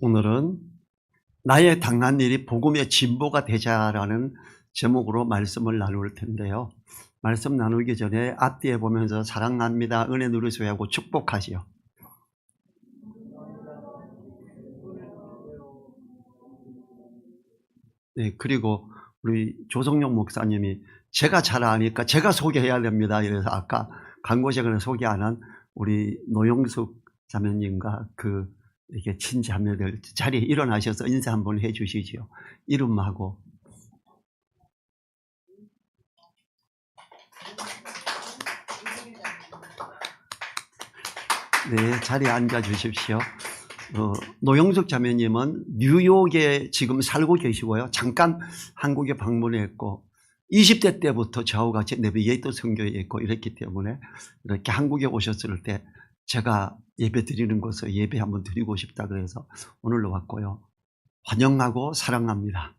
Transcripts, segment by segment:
오늘은 나의 당한 일이 복음의 진보가 되자라는 제목으로 말씀을 나눌 텐데요. 말씀 나누기 전에 앞뒤에 보면서 사랑합니다. 은혜 누리셔야 하고 축복하시오. 네, 그리고 우리 조성용 목사님이 제가 잘 아니까 제가 소개해야 됩니다. 이래서 아까 광고 시간에 소개 안 한 우리 노영숙 자매님과 그 이게 친자매들 자리에 일어나셔서 인사 한번 해 주시지요. 이름하고 네, 자리에 앉아 주십시오. 어, 노영숙 자매님은 뉴욕에 지금 살고 계시고요. 잠깐 한국에 방문했고 20대 때부터 저하고 같이 내비게이터 선교에 있고 이랬기 때문에 이렇게 한국에 오셨을 때 제가 예배 드리는 곳에 예배 한번 드리고 싶다 그래서 오늘로 왔고요. 환영하고 사랑합니다.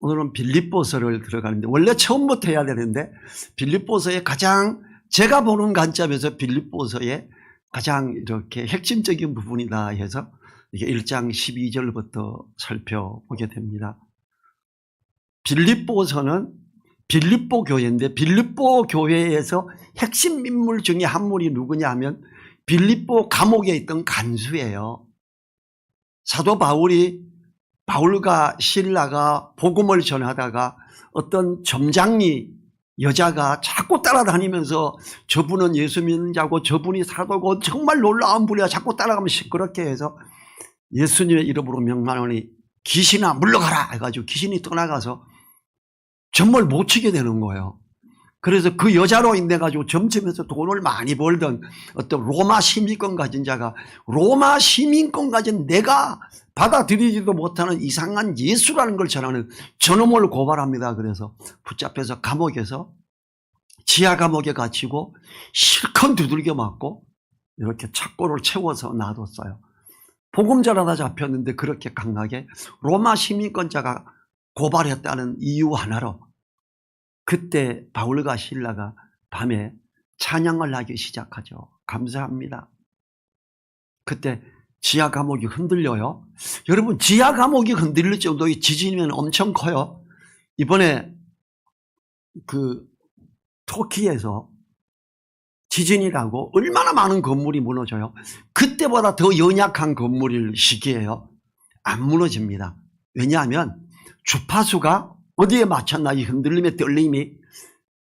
오늘은 빌립보서를 들어가는데 원래 처음부터 해야 되는데 빌립보서의 가장 제가 보는 관점에서 빌립보서의 가장 이렇게 핵심적인 부분이다 해서 이게 1장 12절부터 살펴보게 됩니다. 빌립보서는 빌립보 교회인데 빌립보 교회에서 핵심 인물 중에 한 분이 누구냐 하면 빌립보 감옥에 있던 간수예요. 사도 바울이 바울과 신라가 복음을 전하다가 어떤 점장이 여자가 자꾸 따라다니면서 저분은 예수 믿는 자고 저분이 사도고 정말 놀라운 분이야 자꾸 따라가면 시끄럽게 해서 예수님의 이름으로 명만하니 귀신아 물러가라 해가지고 귀신이 떠나가서 정말 못 치게 되는 거예요. 그래서 그 여자로 인해 가지고 점점에서 돈을 많이 벌던 어떤 로마 시민권 가진 자가 로마 시민권 가진 내가 받아들이지도 못하는 이상한 예수라는 걸 전하는 저놈을 고발합니다. 그래서 붙잡혀서 감옥에서 지하 감옥에 갇히고 실컷 두들겨 맞고 이렇게 착고를 채워서 놔뒀어요. 전하다 잡혔는데 그렇게 강하게 로마 시민권자가 고발했다는 이유 하나로 그때 바울과 신라가 밤에 찬양을 하기 시작하죠. 감사합니다. 그때 지하 감옥이 흔들려요. 여러분 지하 감옥이 흔들릴 정도의 지진이면 엄청 커요. 이번에 그 터키에서 지진이라고 얼마나 많은 건물이 무너져요. 그때보다 더 연약한 건물일 시기예요. 안 무너집니다. 왜냐하면 주파수가 어디에 맞췄나 이 흔들림의 떨림이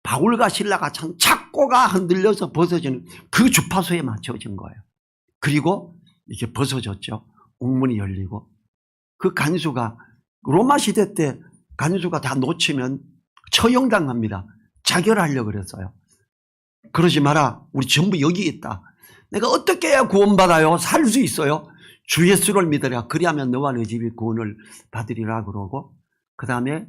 바울과 신라가 참 착고가 흔들려서 벗어지는 그 주파수에 맞춰진 거예요. 그리고 이게 벗어졌죠. 옥문이 열리고 그 간수가 로마 시대 때 간수가 다 놓치면 처형당합니다. 자결하려고 그랬어요. 그러지 마라. 우리 전부 여기 있다. 내가 어떻게 해야 구원받아요? 살 수 있어요? 주 예수를 믿으라. 그리하면 너와 너 집이 구원을 받으리라 그러고 그 다음에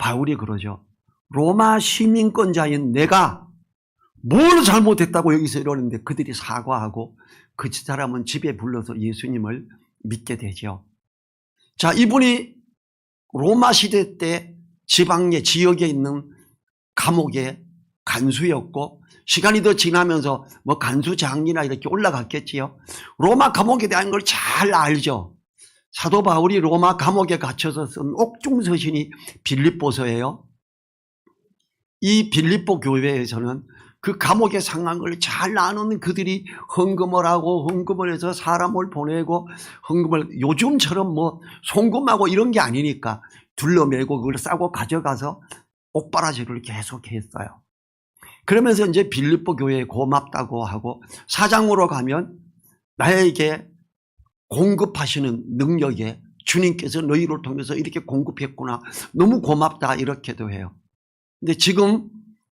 바울이 그러죠. 로마 시민권자인 내가 뭘 잘못했다고 여기서 이러는데 그들이 사과하고 그 사람은 집에 불러서 예수님을 믿게 되죠. 자, 이분이 로마 시대 때 지방의 지역에 있는 감옥의 간수였고 시간이 더 지나면서 뭐 간수장이나 이렇게 올라갔겠지요. 로마 감옥에 대한 걸 잘 알죠. 사도 바울이 로마 감옥에 갇혀서 쓴 옥중서신이 빌립보서예요. 이 빌립보 교회에서는 그 감옥의 상황을 잘 아는 그들이 헌금을 하고 헌금을 해서 사람을 보내고 헌금을 요즘처럼 뭐 송금하고 이런 게 아니니까 둘러매고 그걸 싸고 가져가서 옥바라지를 계속했어요. 그러면서 이제 빌립보 교회에 고맙다고 하고 사장으로 가면 나에게 공급하시는 능력에 주님께서 너희를 통해서 이렇게 공급했구나. 너무 고맙다. 이렇게도 해요. 근데 지금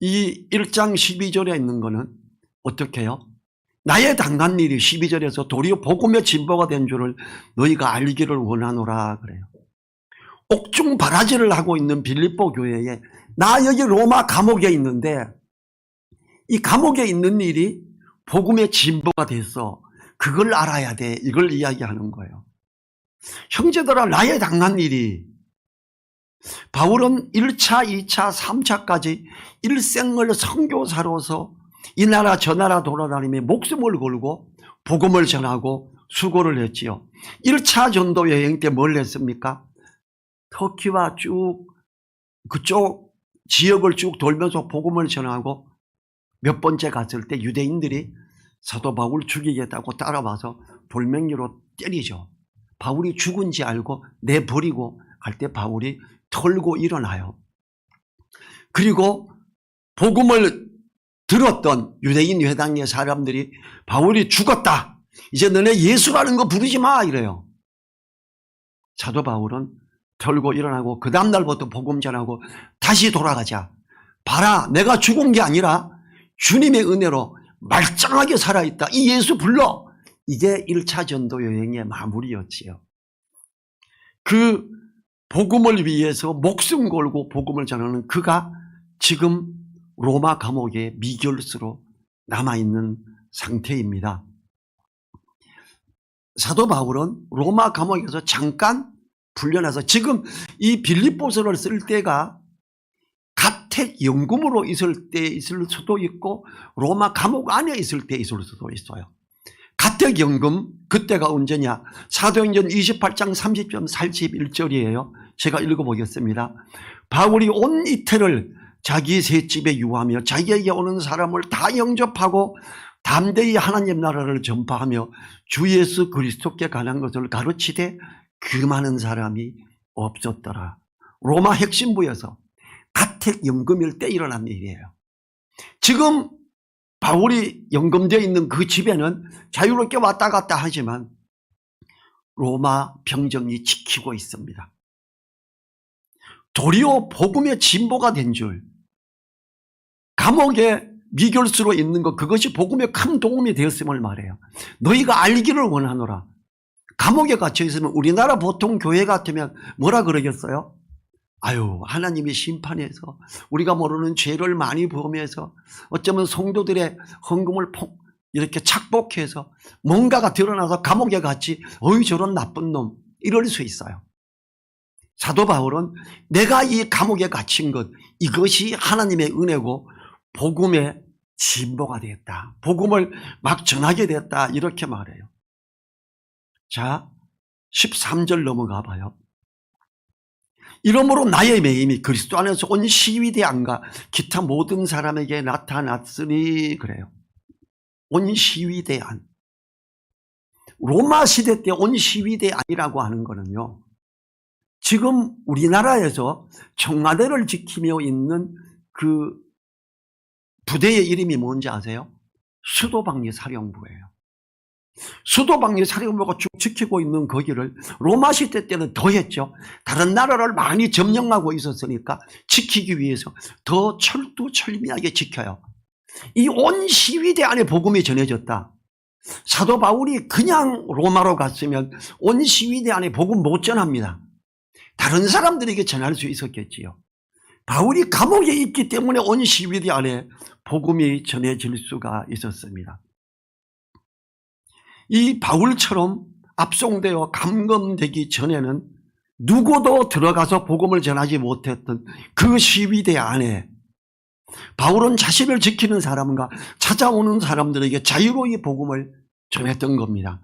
이 1장 12절에 있는 거는 어떻게 해요? 나의 당한 일이 12절에서 도리어 복음의 진보가 된 줄을 너희가 알기를 원하노라 그래요. 옥중 바라지를 하고 있는 빌립보 교회에 나 여기 로마 감옥에 있는데 이 감옥에 있는 일이 복음의 진보가 돼서 그걸 알아야 돼. 이걸 이야기하는 거예요. 형제들아 나의 당한 일이 바울은 1차, 2차, 3차까지 일생을 선교사로서 이 나라 저 나라 돌아다니며 목숨을 걸고 복음을 전하고 수고를 했지요. 1차 전도 여행 때 뭘 했습니까? 터키와 쭉 그쪽 지역을 쭉 돌면서 복음을 전하고 몇 번째 갔을 때 유대인들이 사도 바울 죽이겠다고 따라와서 돌멩이로 때리죠. 바울이 죽은지 알고 내버리고 갈때 바울이 털고 일어나요. 그리고 복음을 들었던 유대인 회당의 사람들이 바울이 죽었다. 이제 너네 예수라는 거 부르지 마 이래요. 사도 바울은 털고 일어나고 그 다음 날부터 복음 전하고 다시 돌아가자. 봐라 내가 죽은 게 아니라 주님의 은혜로 말짱하게 살아있다. 이 예수 불러. 이게 1차 전도 여행의 마무리였지요. 그 복음을 위해서 목숨 걸고 복음을 전하는 그가 지금 로마 감옥에 미결수로 남아있는 상태입니다. 사도 바울은 로마 감옥에서 잠깐 풀려나서 지금 이 빌립보서를 쓸 때가 가택연금으로 있을 때 있을 수도 있고 로마 감옥 안에 있을 때 있을 수도 있어요. 가택연금 그때가 언제냐 사도행전 28장 30점 41절이에요. 제가 읽어보겠습니다. 바울이 온 이태를 자기 셋집에 유하며 자기에게 오는 사람을 다 영접하고 담대히 하나님 나라를 전파하며 주 예수 그리스도께 관한 것을 가르치되 그 많은 사람이 없었더라. 로마 핵심부에서 가택연금일 때 일어난 일이에요. 지금 바울이 연금되어 있는 그 집에는 자유롭게 왔다 갔다 하지만 로마 병정이 지키고 있습니다. 도리어 복음의 진보가 된 줄, 감옥에 미결수로 있는 것 그것이 복음에 큰 도움이 되었음을 말해요. 너희가 알기를 원하노라. 감옥에 갇혀 있으면 우리나라 보통 교회 같으면 뭐라 그러겠어요? 아유 하나님이 심판해서 우리가 모르는 죄를 많이 범해서 어쩌면 성도들의 헌금을 폭 이렇게 착복해서 뭔가가 드러나서 감옥에 갔지 어이 저런 나쁜 놈 이럴 수 있어요. 사도 바울은 내가 이 감옥에 갇힌 것 이것이 하나님의 은혜고 복음의 진보가 되었다. 복음을 막 전하게 됐다. 이렇게 말해요. 자, 13절 넘어가 봐요. 이러므로 나의 매임이 그리스도 안에서 온 시위대안과 기타 모든 사람에게 나타났으니 그래요. 온 시위대안. 로마 시대 때 온 시위대안이라고 하는 거는요. 지금 우리나라에서 청와대를 지키며 있는 그 부대의 이름이 뭔지 아세요? 수도방위 사령부예요. 수도방위 사령부가 쭉 지키고 있는 거기를 로마 시대 때는 더 했죠. 다른 나라를 많이 점령하고 있었으니까 지키기 위해서 더 철두철미하게 지켜요. 이 온 시위대 안에 복음이 전해졌다. 사도 바울이 그냥 로마로 갔으면 온 시위대 안에 복음 못 전합니다. 다른 사람들에게 전할 수 있었겠지요. 바울이 감옥에 있기 때문에 온 시위대 안에 복음이 전해질 수가 있었습니다. 이 바울처럼 압송되어 감금되기 전에는 누구도 들어가서 복음을 전하지 못했던 그 시위대 안에 바울은 자신을 지키는 사람과 찾아오는 사람들에게 자유로이 복음을 전했던 겁니다.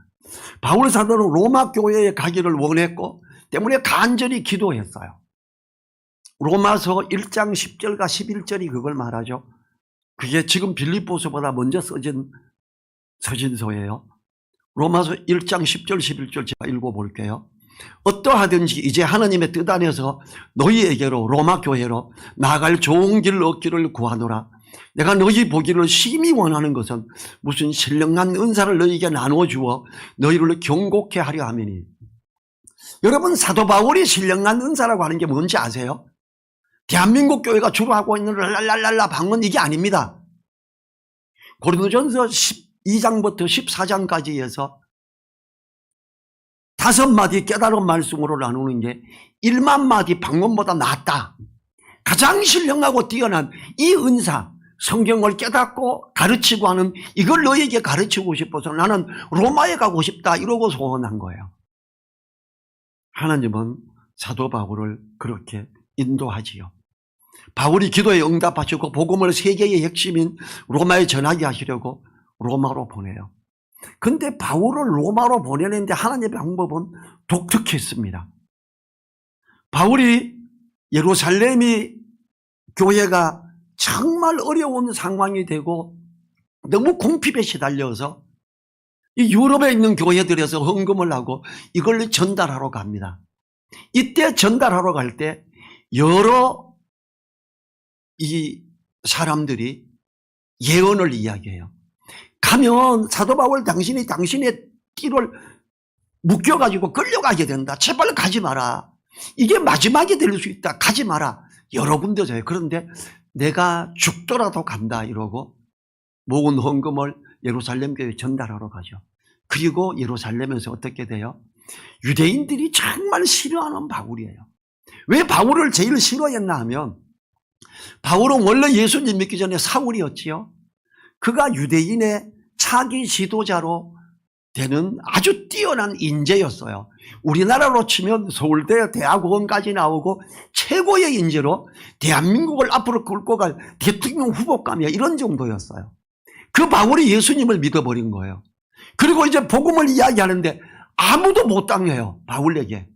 바울 사도는 로마 교회에 가기를 원했고 때문에 간절히 기도했어요. 로마서 1장 10절과 11절이 그걸 말하죠. 그게 지금 빌립보서보다 먼저 써진 서신서예요. 로마서 1장 10절 11절 제가 읽어볼게요. 어떠하든지 이제 하나님의 뜻 안에서 너희에게로 로마 교회로 나갈 좋은 길을 얻기를 구하노라. 내가 너희 보기를 심히 원하는 것은 무슨 신령한 은사를 너희에게 나누어 주어 너희를 경고케 하려 함이니. 여러분 사도 바울이 신령한 은사라고 하는 게 뭔지 아세요? 대한민국 교회가 주로 하고 있는 랄랄랄라 방언 이게 아닙니다. 고린도전서 12장부터 14장까지 해서 다섯 마디 깨달은 말씀으로 나누는 게 1만 마디 방언보다 낫다. 가장 신령하고 뛰어난 이 은사, 성경을 깨닫고 가르치고 하는 이걸 너에게 가르치고 싶어서 나는 로마에 가고 싶다 이러고 소원한 거예요. 하나님은 사도 바울을 그렇게 인도하지요. 바울이 기도에 응답하시고 복음을 세계의 핵심인 로마에 전하게 하시려고 로마로 보내요. 근데 바울을 로마로 보내는데 하나님의 방법은 독특했습니다. 바울이 예루살렘이 교회가 정말 어려운 상황이 되고 너무 궁핍에 시달려서 이 유럽에 있는 교회들에서 헌금을 하고 이걸 전달하러 갑니다. 이때 전달하러 갈 때 여러 이 사람들이 예언을 이야기해요. 가면 사도 바울 당신이 당신의 띠를 묶여가지고 끌려가게 된다. 제발 가지 마라. 이게 마지막이 될 수 있다. 가지 마라. 여러 군데서요. 그런데 내가 죽더라도 간다 이러고 모은 헌금을 예루살렘 교회에 전달하러 가죠. 그리고 예루살렘에서 어떻게 돼요? 유대인들이 정말 싫어하는 바울이에요. 왜 바울을 제일 싫어했나 하면 바울은 원래 예수님 믿기 전에 사울이었지요. 그가 유대인의 차기 지도자로 되는 아주 뛰어난 인재였어요. 우리나라로 치면 서울대 대학원까지 나오고 최고의 인재로 대한민국을 앞으로 끌고 갈 대통령 후보감이야 이런 정도였어요. 그 바울이 예수님을 믿어버린 거예요. 그리고 이제 복음을 이야기하는데 아무도 못 당해요. 바울에게.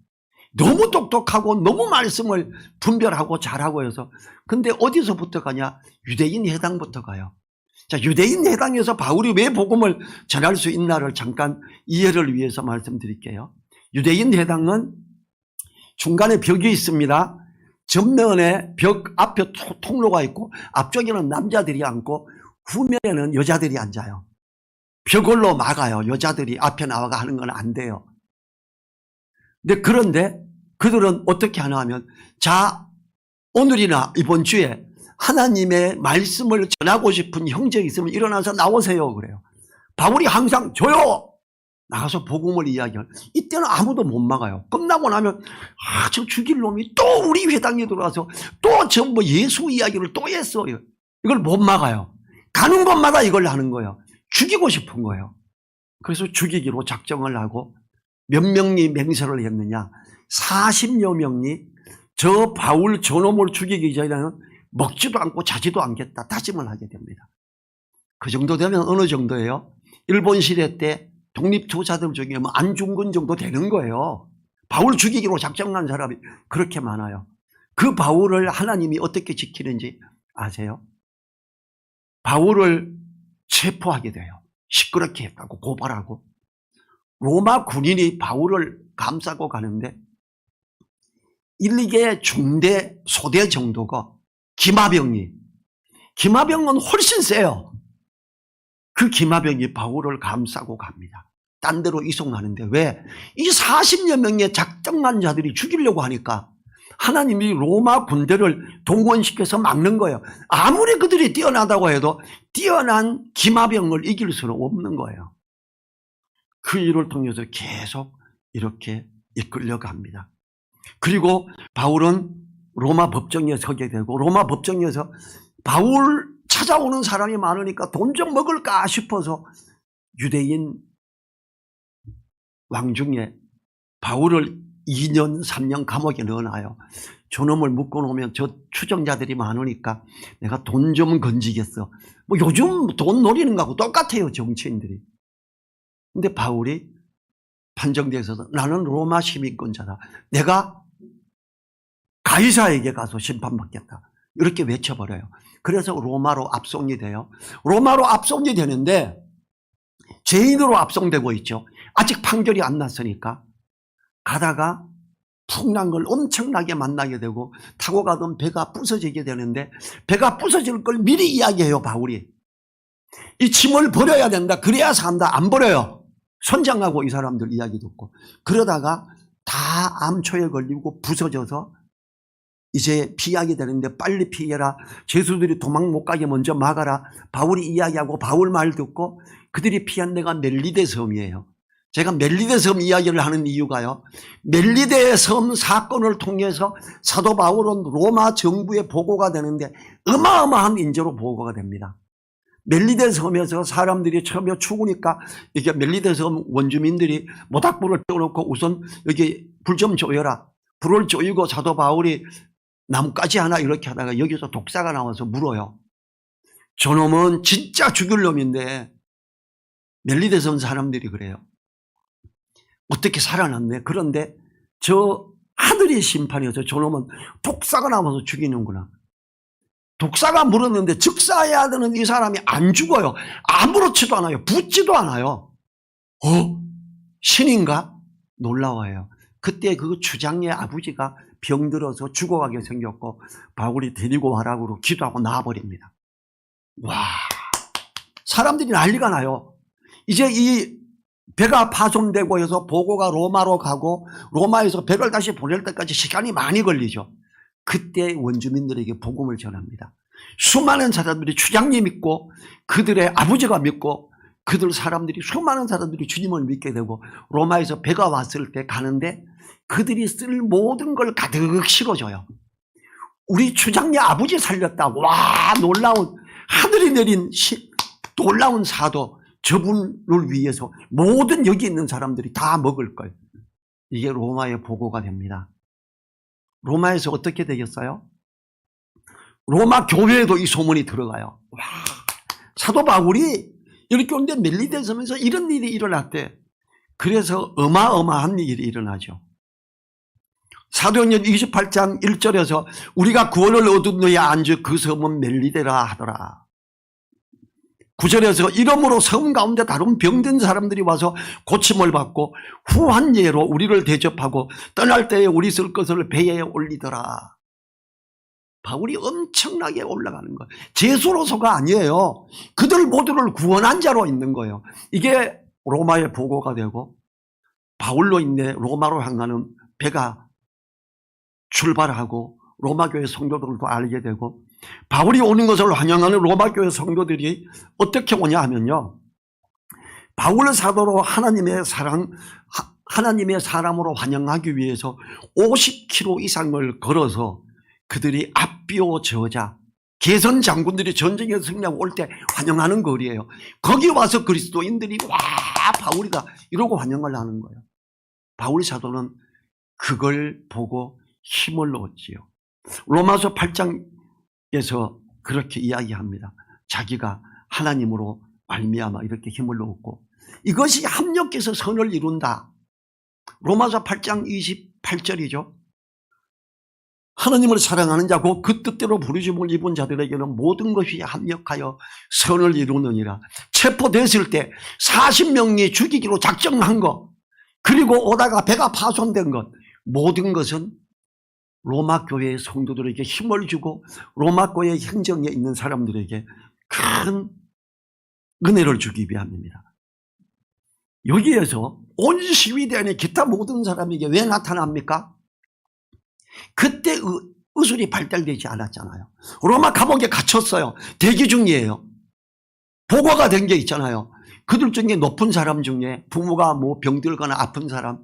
너무 똑똑하고 너무 말씀을 분별하고 잘하고 해서 근데 어디서부터 가냐? 유대인 회당부터 가요. 자, 유대인 회당에서 바울이 왜 복음을 전할 수 있나를 잠깐 이해를 위해서 말씀드릴게요. 유대인 회당은 중간에 벽이 있습니다. 전면에 벽 앞에 토- 통로가 있고 앞쪽에는 남자들이 앉고 후면에는 여자들이 앉아요. 벽걸로 막아요. 여자들이 앞에 나와가 하는 건 안 돼요. 근데 그런데 그들은 어떻게 하나 하면 자 오늘이나 이번 주에 하나님의 말씀을 전하고 싶은 형제 있으면 일어나서 나오세요 그래요. 바울이 항상 저요 나가서 복음을 이야기할 이때는 아무도 못 막아요. 끝나고 나면 아 저 죽일 놈이 또 우리 회당에 들어와서 또 전부 예수 이야기를 또 했어요. 이걸 못 막아요. 가는 곳마다 이걸 하는 거예요. 죽이고 싶은 거예요. 그래서 죽이기로 작정을 하고 몇 명이 맹세를 했느냐? 40여 명이 저 바울 저놈을 죽이기 전에는 먹지도 않고 자지도 않겠다 다짐을 하게 됩니다. 그 정도 되면 어느 정도예요? 일본 시대 때 독립투사들 중에 뭐 안중근 정도 되는 거예요. 바울 죽이기로 작정한 사람이 그렇게 많아요. 그 바울을 하나님이 어떻게 지키는지 아세요? 바울을 체포하게 돼요. 시끄럽게 했다고 고발하고 로마 군인이 바울을 감싸고 가는데 1, 2개 중대 소대 정도가 기마병이 기마병은 훨씬 세요. 그 기마병이 바울을 감싸고 갑니다. 딴 데로 이송하는데 왜? 이 40여 명의 작정한 자들이 죽이려고 하니까 하나님이 로마 군대를 동원시켜서 막는 거예요. 아무리 그들이 뛰어나다고 해도 뛰어난 기마병을 이길 수는 없는 거예요. 그 일을 통해서 계속 이렇게 이끌려 갑니다. 그리고 바울은 로마 법정에 서게 되고 로마 법정에서 바울 찾아오는 사람이 많으니까 돈 좀 먹을까 싶어서 유대인 왕 중에 바울을 2년, 3년 감옥에 넣어놔요. 저놈을 묶어놓으면 저 추정자들이 많으니까 내가 돈 좀 건지겠어. 뭐 요즘 돈 노리는 거하고 똑같아요, 정치인들이. 근데 바울이 판정돼서 나는 로마 시민권자다. 내가 가이사에게 가서 심판받겠다. 이렇게 외쳐버려요. 그래서 로마로 압송이 돼요. 로마로 압송이 되는데 죄인으로 압송되고 있죠. 아직 판결이 안 났으니까 가다가 풍난 걸 엄청나게 만나게 되고 타고 가던 배가 부서지게 되는데 배가 부서질 걸 미리 이야기해요 바울이 이 짐을 버려야 된다 그래야 산다 안 버려요 선장하고 이 사람들 이야기 듣고 그러다가 다 암초에 걸리고 부서져서 이제 피하게 되는데 빨리 피해라 죄수들이 도망 못 가게 먼저 막아라 바울이 이야기하고 바울 말 듣고 그들이 피한 데가 멜리데 섬이에요 제가 멜리데 섬 이야기를 하는 이유가요. 멜리데 섬 사건을 통해서 사도 바울은 로마 정부에 보고가 되는데 어마어마한 인재로 보고가 됩니다. 멜리데 섬에서 사람들이 처음에 죽으니까 이게 멜리데 섬 원주민들이 모닥불을 떠놓고 우선 여기 불 좀 조여라. 불을 조이고 사도 바울이 나뭇가지 하나 이렇게 하다가 여기서 독사가 나와서 물어요. 저놈은 진짜 죽일 놈인데 멜리데서 온 사람들이 그래요. 어떻게 살아났네. 그런데 저 하늘의 심판이어서 저놈은 독사가 나와서 죽이는구나. 독사가 물었는데 즉사해야 되는 이 사람이 안 죽어요. 아무렇지도 않아요. 붙지도 않아요. 어? 신인가? 놀라워요. 그때 그 주장의 아버지가 병들어서 죽어가게 생겼고 바울이 데리고 와라고 기도하고 나와버립니다. 와 사람들이 난리가 나요. 이제 이 배가 파손되고 해서 보고가 로마로 가고 로마에서 배를 다시 보낼 때까지 시간이 많이 걸리죠. 그때 원주민들에게 복음을 전합니다. 수많은 사람들이 추장님 믿고 그들의 아버지가 믿고 그들 사람들이 수많은 사람들이 주님을 믿게 되고 로마에서 배가 왔을 때 가는데 그들이 쓸 모든 걸 가득 실어줘요. 우리 추장님 아버지 살렸다. 와 놀라운 하늘이 내린 시, 놀라운 사도 저분을 위해서 모든 여기 있는 사람들이 다 먹을 걸. 이게 로마의 보고가 됩니다. 로마에서 어떻게 되겠어요? 로마 교회에도 이 소문이 들어가요. 와, 사도 바울이 이렇게 오는데 멜리데 섬에서 이런 일이 일어났대. 그래서 어마어마한 일이 일어나죠. 사도행전 28장 1절에서 우리가 구원을 얻은 너의 안주 그 섬은 멜리데라 하더라. 9절에서 이러므로 섬 가운데 다른 병든 사람들이 와서 고침을 받고 후한 예로 우리를 대접하고 떠날 때에 우리 쓸 것을 배에 올리더라. 바울이 엄청나게 올라가는 거예요. 제수로서가 아니에요. 그들 모두를 구원한 자로 있는 거예요. 이게 로마의 보고가 되고 바울로 인해 로마로 향하는 배가 출발하고 로마 교회 성도들도 알게 되고 바울이 오는 것을 환영하는 로마 교회 성도들이 어떻게 오냐 하면요. 바울 사도로 하나님의 사랑 하- 하나님의 사람으로 환영하기 위해서 50km 이상을 걸어서 그들이 앞비오 저자 개선 장군들이 전쟁에 승리하고 올 때 환영하는 거리예요. 거기 와서 그리스도인들이 와 바울이다 이러고 환영을 하는 거예요. 바울 사도는 그걸 보고 힘을 얻지요. 로마서 8장에서 그렇게 이야기합니다. 자기가 하나님으로 말미암아 이렇게 힘을 얻고 이것이 합력해서 선을 이룬다. 로마서 8장 28절이죠. 하나님을 사랑하는 자고 그 뜻대로 부르심을 입은 자들에게는 모든 것이 합력하여 선을 이루느니라. 체포됐을 때 40명이 죽이기로 작정한 것 그리고 오다가 배가 파손된 것 모든 것은 로마 교회의 성도들에게 힘을 주고 로마 교회 행정에 있는 사람들에게 큰 은혜를 주기 위함입니다. 여기에서 온 시위대 안에 기타 모든 사람에게 왜 나타납니까? 그때 의, 의술이 발달되지 않았잖아요. 로마 감옥에 갇혔어요. 대기 중이에요. 보고가 된 게 있잖아요. 그들 중에 높은 사람 중에 부모가 뭐 병들거나 아픈 사람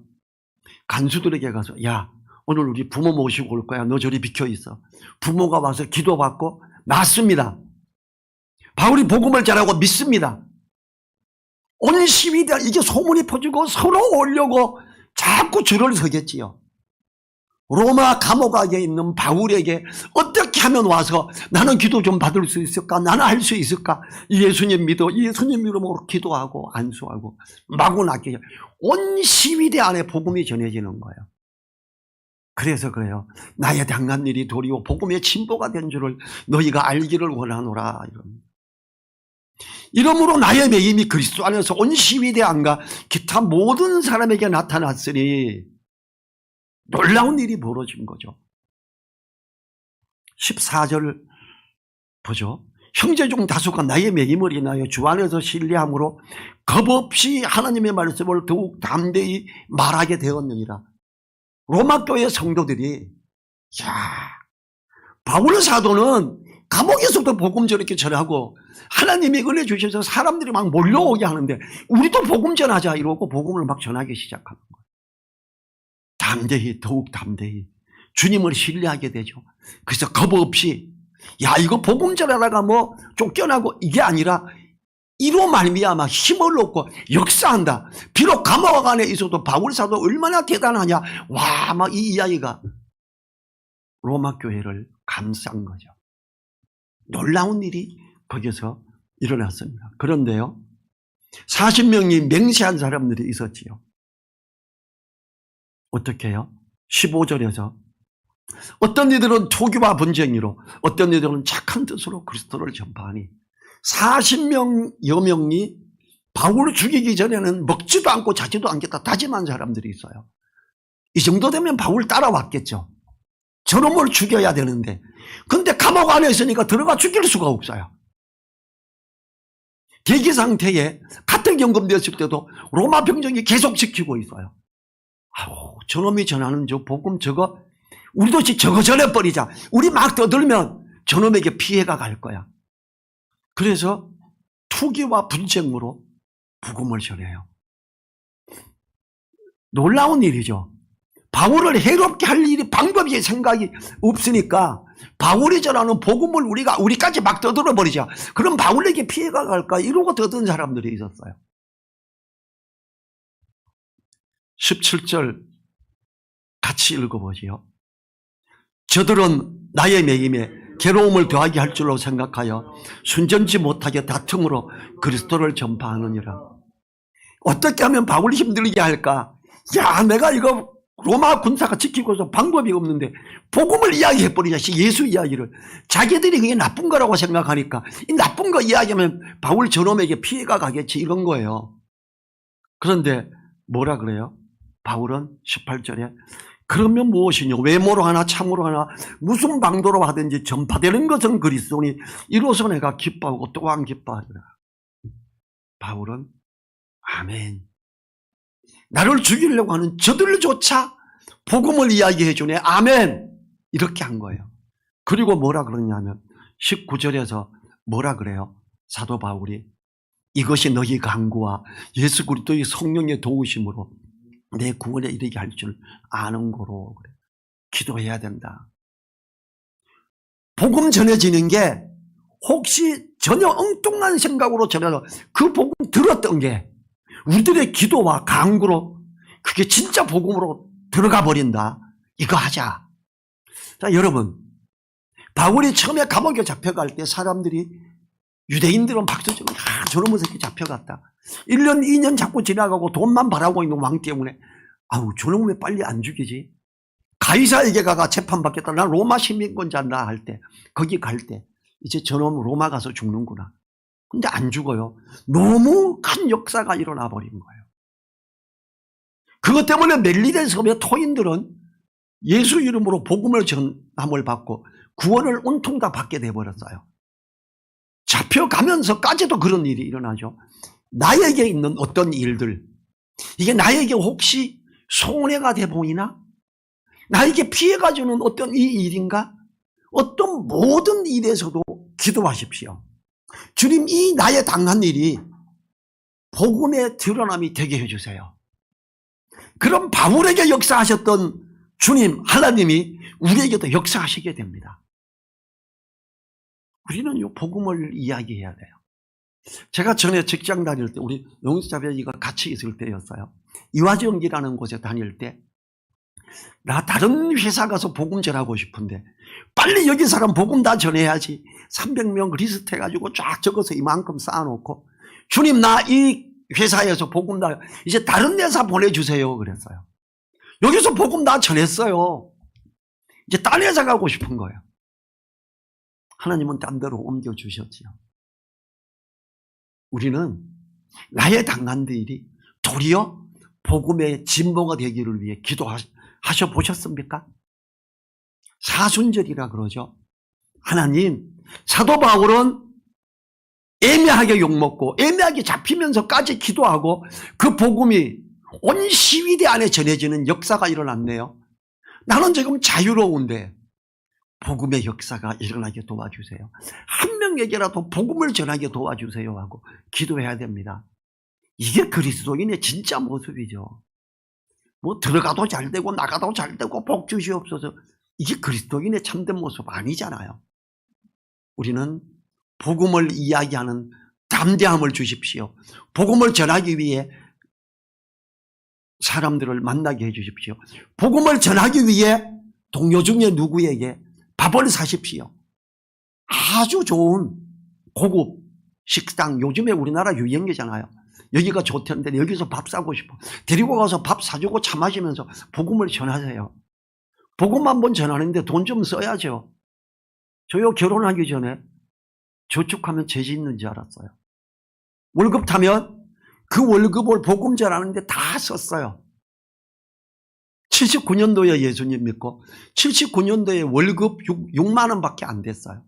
간수들에게 가서 야 오늘 우리 부모 모시고 올 거야. 너 저리 비켜 있어. 부모가 와서 기도받고 낫습니다. 바울이 복음을 잘하고 믿습니다. 온 시위대 이게 소문이 퍼지고 서로 오려고 자꾸 줄을 서겠지요. 로마 감옥 안에 있는 바울에게 어떻게 하면 와서 나는 기도 좀 받을 수 있을까? 나는 할 수 있을까? 예수님 믿어. 예수님 이름으로 기도하고 안수하고 마구 낫게 온 시위대 안에 복음이 전해지는 거예요. 그래서 그래요. 나의 당한 일이 도리어 복음의 진보가 된 줄을 너희가 알기를 원하노라. 이런. 이러므로 나의 매임이 그리스도 안에서 온 시위대 안과 기타 모든 사람에게 나타났으니 놀라운 일이 벌어진 거죠. 14절 보죠. 형제 중 다수가 나의 매임을 인하여 주 안에서 신뢰함으로 겁없이 하나님의 말씀을 더욱 담대히 말하게 되었느니라. 로마 교회 성도들이 야 바울 사도는 감옥에서도 복음 저렇게 전하고 하나님이 은혜 주셔서 사람들이 막 몰려오게 하는데 우리도 복음 전하자 이러고 복음을 막 전하기 시작하는 거예요. 담대히 더욱 담대히 주님을 신뢰하게 되죠. 그래서 겁 없이 야 이거 복음 전하다가 뭐 쫓겨나고 이게 아니라 이로 말미암아 힘을 얻고 역사한다. 비록 감옥 안에 있어도 바울 사도 얼마나 대단하냐. 와 막 이 이야기가 로마 교회를 감싼 거죠. 놀라운 일이 거기서 일어났습니다. 그런데요, 40명이 맹세한 사람들이 있었지요. 어떻게 해요? 15절에서 어떤 이들은 투기와 분쟁이로 어떤 이들은 착한 뜻으로 그리스도를 전파하니 40명 여 명이 바울을 죽이기 전에는 먹지도 않고 자지도 않겠다 다짐한 사람들이 있어요. 이 정도 되면 바울 따라왔겠죠. 저놈을 죽여야 되는데 근데 감옥 안에 있으니까 들어가 죽일 수가 없어요. 대기 상태에 같은 경험되었을 때도 로마 병정이 계속 지키고 있어요. 아우, 저놈이 전하는 저 복음 저거 우리도 저거 전해버리자. 우리 막 떠들면 저놈에게 피해가 갈 거야. 그래서 투기와 분쟁으로 복음을 전해요. 놀라운 일이죠. 바울을 해롭게 할 일이 방법이 생각이 없으니까 바울이 전하는 복음을 우리가 우리까지 막 떠들어 버리자. 그럼 바울에게 피해가 갈까 이러고 떠든 사람들이 있었어요. 17절 같이 읽어보지요. 저들은 나의 매임에 괴로움을 더하게 할 줄로 생각하여 순전치 못하게 다툼으로 그리스도를 전파하느니라. 어떻게 하면 바울이 힘들게 할까? 야, 내가 이거 로마 군사가 지키고서 방법이 없는데 복음을 이야기해버리자. 예수 이야기를. 자기들이 그게 나쁜 거라고 생각하니까 이 나쁜 거 이야기하면 바울 저놈에게 피해가 가겠지 이런 거예요. 그런데 뭐라 그래요? 바울은 18절에 그러면 무엇이냐 외모로 하나 참으로 하나 무슨 방도로 하든지 전파되는 것은 그리스도니 이로써 내가 기뻐하고 또한 기뻐하리라. 바울은 아멘. 나를 죽이려고 하는 저들조차 복음을 이야기해 주네. 아멘. 이렇게 한 거예요. 그리고 뭐라 그러냐면 19절에서 뭐라 그래요? 사도 바울이 이것이 너희 강구와 예수 그리스도의 성령의 도우심으로 내 구원에 이르게 할 줄 아는 거로 그래. 기도해야 된다. 복음 전해지는 게 혹시 전혀 엉뚱한 생각으로 전해서 그 복음 들었던 게 우리들의 기도와 강구로 그게 진짜 복음으로 들어가 버린다. 이거 하자. 자, 여러분. 바울이 처음에 감옥에 잡혀갈 때 사람들이 유대인들은 박수 치고 야, 저놈의 새끼 잡혀갔다. 1년, 2년 자꾸 지나가고 돈만 바라고 있는 왕 때문에 아우, 저놈 왜 빨리 안 죽이지? 가이사에게 가가 재판받겠다. 나 로마 시민권자다 할 때, 거기 갈 때, 이제 저놈 로마 가서 죽는구나. 근데 안 죽어요. 너무 큰 역사가 일어나 버린 거예요. 그것 때문에 멜리데 섬의 토인들은 예수 이름으로 복음을 전함을 받고 구원을 온통 다 받게 돼버렸어요. 잡혀가면서까지도 그런 일이 일어나죠. 나에게 있는 어떤 일들, 이게 나에게 혹시 손해가 돼 보이나? 나에게 피해가 주는 어떤 이 일인가? 어떤 모든 일에서도 기도하십시오. 주님, 이 나의 당한 일이 복음의 드러남이 되게 해주세요. 그럼 바울에게 역사하셨던 주님, 하나님이 우리에게도 역사하시게 됩니다. 우리는 이 복음을 이야기해야 돼요. 제가 전에 직장 다닐 때 우리 용사자배이가 같이 있을 때였어요. 이화정기라는 곳에 다닐 때 나 다른 회사 가서 복음 전하고 싶은데 빨리 여기 사람 복음 다 전해야지 300명 리스트 해가지고 쫙 적어서 이만큼 쌓아놓고 주님 나 이 회사에서 복음 다 이제 다른 회사 보내주세요 그랬어요. 여기서 복음 다 전했어요. 이제 딴 회사 가고 싶은 거예요. 하나님은 딴 데로 옮겨주셨지요. 우리는 나의 당한 일이 도리어 복음의 진보가 되기를 위해 기도하셔 보셨습니까? 사순절이라 그러죠. 하나님, 사도 바울은 애매하게 욕먹고 애매하게 잡히면서까지 기도하고 그 복음이 온 시위대 안에 전해지는 역사가 일어났네요. 나는 지금 자유로운데 복음의 역사가 일어나게 도와주세요. 한 명에게라도 복음을 전하게 도와주세요 하고 기도해야 됩니다. 이게 그리스도인의 진짜 모습이죠. 뭐 들어가도 잘 되고 나가도 잘 되고 복 주시옵소서. 이게 그리스도인의 참된 모습 아니잖아요. 우리는 복음을 이야기하는 담대함을 주십시오. 복음을 전하기 위해 사람들을 만나게 해 주십시오. 복음을 전하기 위해 동료 중에 누구에게 밥을 사십시오. 아주 좋은 고급 식당 요즘에 우리나라 유행이잖아요. 여기가 좋던데 여기서 밥 사고 싶어. 데리고 가서 밥 사주고 차 마시면서 복음을 전하세요. 복음 한 번 전하는데 돈 좀 써야죠. 저요 결혼하기 전에 저축하면 죄지 있는 줄 알았어요. 월급 타면 그 월급을 복음 전하는데 다 썼어요. 79년도에 예수님 믿고 79년도에 월급 6, 만 원밖에 안 됐어요.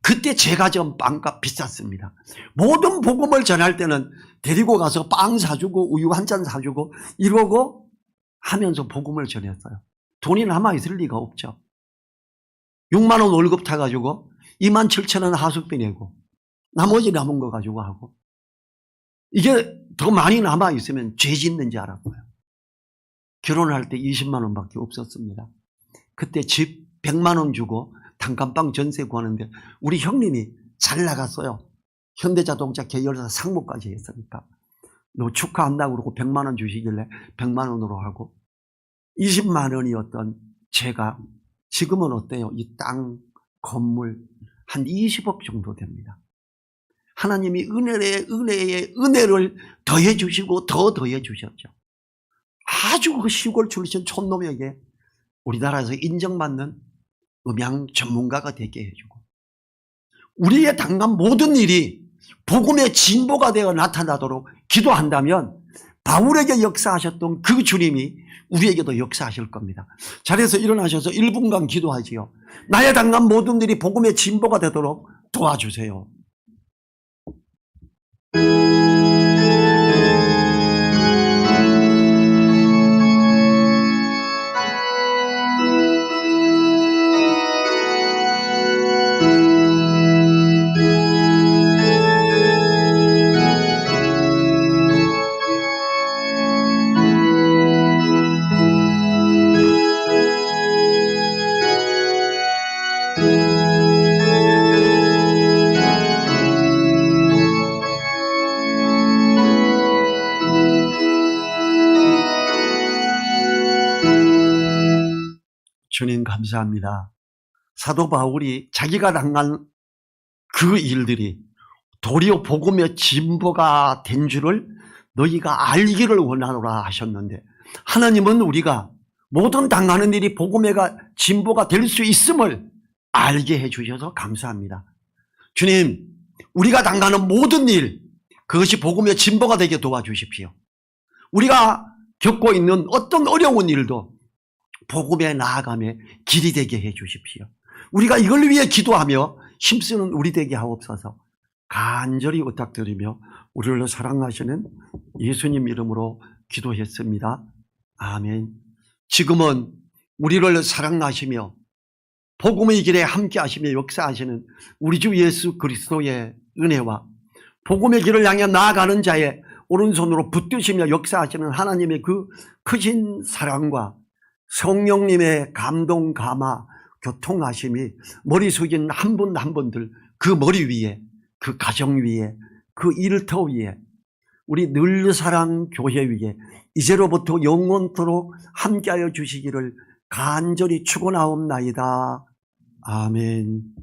그때 제가 전 빵값 비쌌습니다. 모든 복음을 전할 때는 데리고 가서 빵 사주고 우유 한 잔 사주고 이러고 하면서 복음을 전했어요. 돈이 남아있을 리가 없죠. 6만 원 월급 타가지고 2만 7천 원 하숙비 내고 나머지 남은 거 가지고 하고 이게 더 많이 남아있으면 죄 짓는 줄 알았어요. 결혼할 때 20만 원밖에 없었습니다. 그때 집 100만 원 주고 단칸방 전세 구하는데 우리 형님이 잘 나갔어요. 현대자동차 계열사 상무까지 했으니까. 너 축하한다고 그러고 100만 원 주시길래 100만 원으로 하고 20만 원이었던 제가 지금은 어때요? 이 땅, 건물 한 20억 정도 됩니다. 하나님이 은혜에 은혜에 은혜를 더해 주시고 더 더해 주셨죠. 아주 그 시골 출신 촌놈에게 우리나라에서 인정받는 음향 전문가가 되게 해주고 우리의 당한 모든 일이 복음의 진보가 되어 나타나도록 기도한다면 바울에게 역사하셨던 그 주님이 우리에게도 역사하실 겁니다. 자리에서 일어나셔서 1분간 기도하지요. 나의 당한 모든 일이 복음의 진보가 되도록 도와주세요. 감사합니다. 사도 바울이 자기가 당한 그 일들이 도리어 복음의 진보가 된 줄을 너희가 알기를 원하노라 하셨는데 하나님은 우리가 모든 당하는 일이 복음의 진보가 될 수 있음을 알게 해주셔서 감사합니다. 주님, 우리가 당하는 모든 일, 그것이 복음의 진보가 되게 도와주십시오. 우리가 겪고 있는 어떤 어려운 일도 복음에 나아감에 길이 되게 해 주십시오. 우리가 이걸 위해 기도하며 힘쓰는 우리 되게 하옵소서 간절히 부탁드리며 우리를 사랑하시는 예수님 이름으로 기도했습니다. 아멘. 지금은 우리를 사랑하시며 복음의 길에 함께 하시며 역사하시는 우리 주 예수 그리스도의 은혜와 복음의 길을 향해 나아가는 자의 오른손으로 붙드시며 역사하시는 하나님의 그 크신 사랑과 성령님의 감동, 감화, 교통하심이 머리 숙인 한 분 한 분들 그 머리 위에, 그 가정 위에, 그 일터 위에, 우리 늘 사랑 교회 위에 이제로부터 영원토록 함께하여 주시기를 간절히 축원하옵나이다. 아멘.